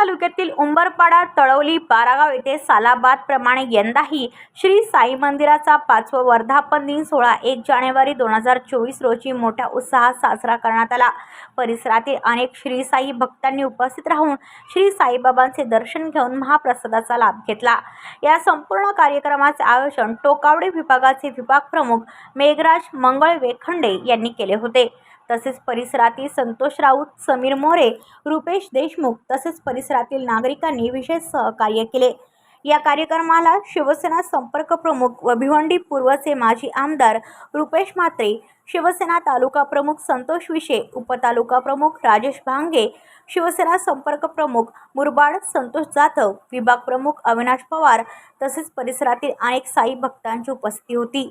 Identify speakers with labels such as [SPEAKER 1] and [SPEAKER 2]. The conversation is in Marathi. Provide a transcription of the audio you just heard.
[SPEAKER 1] तालुक्यातील उंबरपाडा तळवली बारागाव येथे सालाबाद प्रमाणे यंदाही श्री साई मंदिराचा पाचवा वर्धापन दिन सोहळा एक जानेवारी दोन हजार चोवीस रोजी मोठ्या उत्साहात साजरा करण्यात आला. परिसरातील अनेक श्री साई भक्तांनी उपस्थित राहून श्री साईबाबांचे दर्शन घेऊन महाप्रसादाचा लाभ घेतला. या संपूर्ण कार्यक्रमाचे आयोजन टोकावडे विभागाचे विभाग प्रमुख मेघराज मंगळ वेखंडे यांनी केले होते. तसेच परिसरातील संतोष राऊत समीर मोरे रुपेश देशमुख तसेच परिसरातील नागरिकांनी विशेष सहकार्य केले. या कार्यक्रमाला शिवसेना संपर्क प्रमुख व भिवंडी पूर्वचे माजी आमदार रुपेश म्हात्रे शिवसेना तालुका प्रमुख संतोष विशे उपतालुका प्रमुख राजेश भांगे शिवसेना संपर्क प्रमुख मुरबाड संतोष जाधव विभाग प्रमुख अविनाश पवार तसेच परिसरातील अनेक साई भक्तांची उपस्थिती होती.